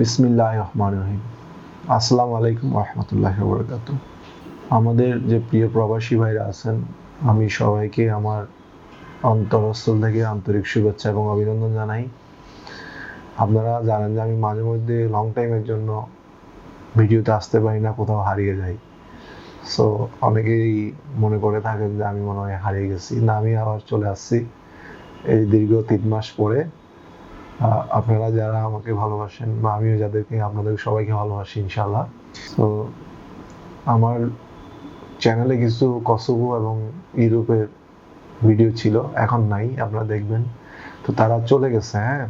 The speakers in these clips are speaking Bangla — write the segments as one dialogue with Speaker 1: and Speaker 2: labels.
Speaker 1: বিসমিল্লাহ রহমান রহিম আসসালামু আলাইকুম রহমতুল্লাহ বরকাত আমাদের যে প্রিয় প্রবাসী ভাইরা আছেন, আমি সবাইকে আমার অন্তরস্থল থেকে আন্তরিক শুভেচ্ছা এবং অভিনন্দন জানাই। আপনারা জানেন যে আমি মাঝে মধ্যে লং টাইমের জন্য ভিডিওতে আসতে পারি না, কোথাও হারিয়ে যাই। সো অনেকেই মনে করে থাকেন যে আমি মনে হয় হারিয়ে গেছি। না, আমি আবার চলে আসছি। এই দীর্ঘ তিন মাস পরে আপনারা যারা আমাকে ভালোবাসেন বা আমিও যাদেরকে, আপনাদের সবাইকে ভালোবাসি ইনশাল্লাহ তো আমার চ্যানেলে কিছু কসোভো এবং ইউরোপের ভিডিও ছিল, এখন নাই, আপনারা দেখবেন। তো তারা চলে গেছে হ্যাঁ?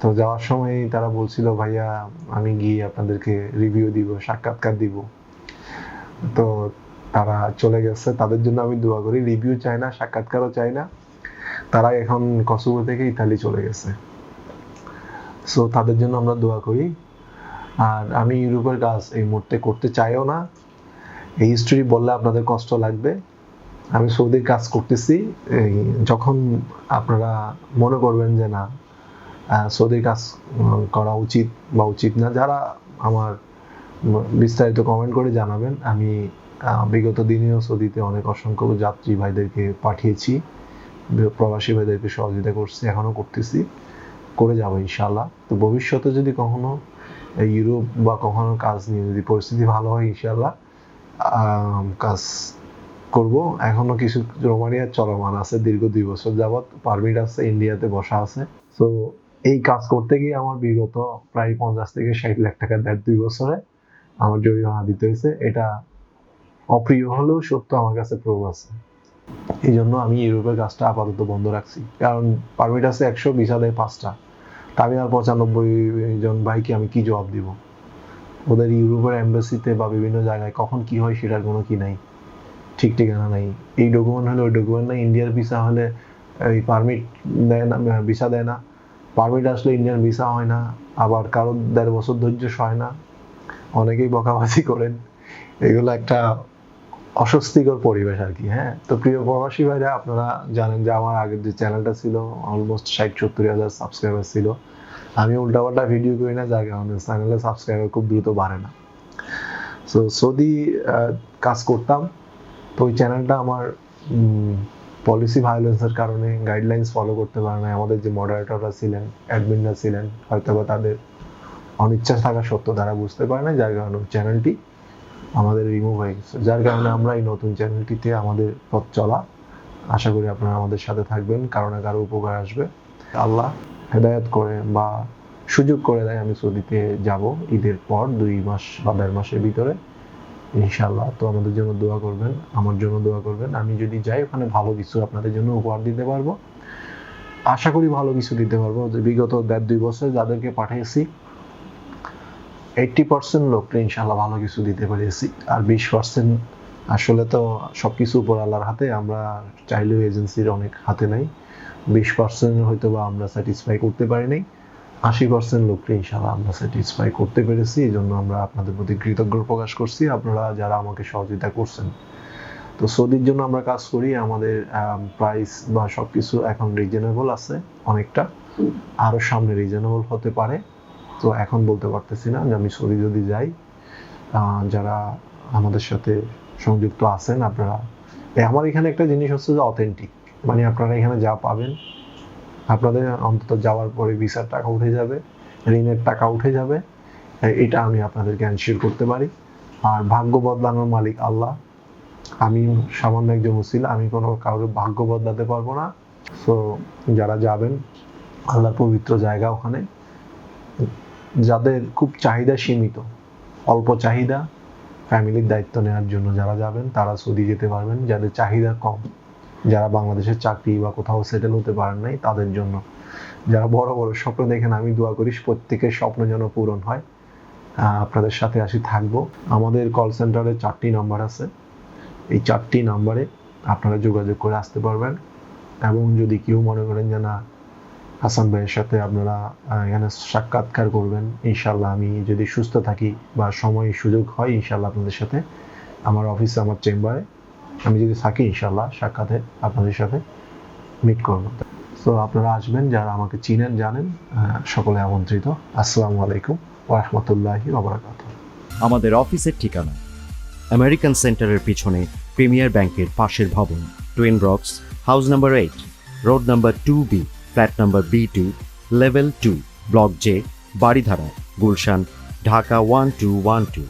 Speaker 1: তো যাওয়ার সময় তারা বলছিল, ভাইয়া, আমি গিয়ে আপনাদেরকে রিভিউ দিব, সাক্ষাৎকার দিব। তো তারা চলে গেছে, তাদের জন্য আমি দোয়া করি রিভিউ চাই না, সাক্ষাৎকারও চাই না। তারা এখন কসোভো থেকে ইতালি চলে গেছে। সো তাদের জন্য আমরা দোয়া করি। আর আমি ইউরোপের কাজ এই মুহূর্তে করতে চাইও না। এই হিস্ট্রি বললে আপনাদের কষ্ট লাগবে। আমি সৌদির কাজ করতেছি। যখন আপনারা মনে করবেন যে না সৌদির কাজ করা উচিত বা উচিত না, যারা আমার বিস্তারিত কমেন্ট করে জানাবেন, আমি বিগত দিনেও সৌদিতে অনেক অসংখ্য যাত্রী ভাইদেরকে পাঠিয়েছি। প্রবাসী ভাইদেরকে সহযোগিতা করছি, এখনও করতেছি। করে যাব ইনশাল্লাহ তো ভবিষ্যতে যদি কখনো ইউরোপ বা কখনো কাজ নিয়ে যদি পরিস্থিতি ভালো হয় ইনশাল্লাহ কাজ করব। এখনও কিছু রোমানিয়ার চলমান আছে, দীর্ঘ দুই বছর যাবৎ পারমিট আছে ইন্ডিয়াতে বসা আছে। তো এই কাজ করতে গিয়ে আমার বিগত প্রায় পঞ্চাশ থেকে ষাট লাখ টাকা দেড় দুই বছরে আমার জরিমানা দিতে হয়েছে। এটা অপ্রিয় হলেও সত্য আমার কাছে প্রুফ আছে। এই জন্য আমি ইউরোপের কাজটা আপাতত বন্ধ রাখছি। কারণ পারমিট আছে একশো ভিসা পাঁচটা। আমি আর পঁচানব্বই জন ভাইকে আমি কি জবাব দিব? ওদের ইউরোপের এম্বাসিতে বা বিভিন্ন জায়গায় কখন কি হয় সেটার কোনো কি নাই, ঠিক ঠিকানা নাই। এই ডকুমেন্ট হলে ওই ডকুমেন্ট নাই ইন্ডিয়ার ভিসা হলে এই পারমিট দেয় না ভিসা দেয় না। পারমিট আসলে ইন্ডিয়ান ভিসা হয় না, আবার কারও দেড় বছর ধৈর্য সয় না। অনেকেই বকাবাজি করেন। এগুলো একটা অস্বস্তিকর পরিবেশ আর কি হ্যাঁ? তো প্রিয় প্রবাসী ভাইরা, আপনারা জানেন যে আমার আগের যে চ্যানেলটা ছিল অলমোস্ট ষাট, সত্তর হাজার সাবস্ক্রাইবার ছিল। আমি উল্টাপাল্টা ভিডিও করি না, যার কারণে চ্যানেলে সাবস্ক্রাইবার খুব দ্রুত বাড়ে না। সো সৌদি কাজ করতাম, তো ওই চ্যানেলটা আমার পলিসি ভায়োলেন্সের কারণে গাইডলাইন্স ফলো করতে পারে না আমাদের যে মডারেটররা ছিলেন অ্যাডমিনরা ছিলেন হয়তো বা তাদের অনিচ্ছা থাকা সত্ত্বেও তারা বুঝতে পারে না যার কারণে চ্যানেলটি আমাদের রিমুভ হয়ে গেছে। যার কারণে আমরা এই নতুন চ্যানেলটিতে আমাদের পথ চলা, আশা করি আপনারা আমাদের সাথে থাকবেন, কারও না কারও উপকার আসবে। আল্লাহ হেদায়ত করে বা সুযোগ করে দেয় আমি সৌদিতে যাব ঈদের পর, দুই মাস বা দেড় মাসের ভিতরে। ইনশাল্লাহ তো আমাদের জন্য দোয়া করবেন, আমার জন্য দোয়া করবেন। আমি যদি যাই, ওখানে ভালো কিছু আপনাদের জন্য উপহার দিতে পারব। আশা করি ভালো কিছু দিতে পারব। যে বিগত দেড় দুই বছর যাদেরকে পাঠিয়েছি এইটটি পার্সেন্ট লোককে ইনশাল্লাহ ভালো কিছু দিতে পেরেছি। আর বিশ পার্সেন্ট আসলে তো সবকিছু উপর আল্লাহর হাতে, আমরা চাইলেও এজেন্সির অনেক হাতে নাই। বিশ পার্সেন্ট হয়তো বা আমরা স্যাটিসফাই করতে পারি নাই। আশি পার্সেন্ট লোককে ইনশাল্লাহ আমরা স্যাটিসফাই করতে পেরেছি এই জন্য আমরা আপনাদের প্রতি কৃতজ্ঞ প্রকাশ করছি, আপনারা যারা আমাকে সহযোগিতা করছেন। তো সৌদির জন্য আমরা কাজ করি, আমাদের প্রাইস বা সবকিছু এখন রিজনেবল আছে, অনেকটা। আরও সামনে রিজনেবল হতে পারে। তো এখন বলতে পারতেছি না যে আমি সৌদি যদি যাই যারা আমাদের সাথে সংযুক্ত আছেন, আপনারা আমার এখানে একটা জিনিস হচ্ছে যে অথেন্টিক মানে আপনারা এখানে যা পাবেন, আপনাদের অন্তত যাওয়ার পরে ভিসার টাকা উঠে যাবে, ঋণের টাকা উঠে যাবে এটা আমি আপনাদেরকে এনশিওর করতে পারি। আর ভাগ্য বদলানোর মালিক আল্লাহ। আমি সামান্য একজন মুসিল আমি কোনো কাউকে ভাগ্য বদলাতে পারব না। সো যারা যাবেন, আল্লাহর পবিত্র জায়গা ওখানে। যাদের খুব চাহিদা সীমিত, অল্প চাহিদা ফ্যামিলির দায়িত্ব নেওয়ার জন্য যারা যাবেন, তারা সৌদি যেতে পারবেন। যাদের চাহিদা কম যারা বাংলাদেশের চাকরি বা কোথাও সেটেল হতে পারেন নাই, তাদের জন্য। যারা বড় বড় স্বপ্ন দেখেন, আমি দোয়া করি প্রত্যেকের স্বপ্ন যেন পূরণ হয়। আপনাদের সাথে আসি, থাকব। আমাদের কল সেন্টারে চারটি নাম্বার আছে। এই চারটি নাম্বারে আপনারা যোগাযোগ করে আসতে পারবেন। এবং যদি কেউ মনে করেন যে, না, হাসান ভাইয়ের সাথে আপনারা এখানে সাক্ষাৎকার করবেন ইনশাল্লাহ আমি যদি সুস্থ থাকি বা সময় সুযোগ হয় ইনশাল্লাহ আপনাদের সাথে আমার অফিসে আমার চেম্বারে আমি যদি থাকি ইনশাল্লাহ সাক্ষাতে আপনাদের সাথে মিট করব। তো আপনারা আসবেন, যারা আমাকে চিনেন, জানেন সকলে আমন্ত্রিত। আসসালামু আলাইকুম ওরহমতুল্লাহি ওবরাকাত
Speaker 2: আমাদের অফিসের ঠিকানা আমেরিকান সেন্টারের পিছনে প্রিমিয়ার ব্যাংকের পাশের ভবন twin rocks house number eight road number two B flat number B two level two block J Baridhara Gulshan Dhaka one two one two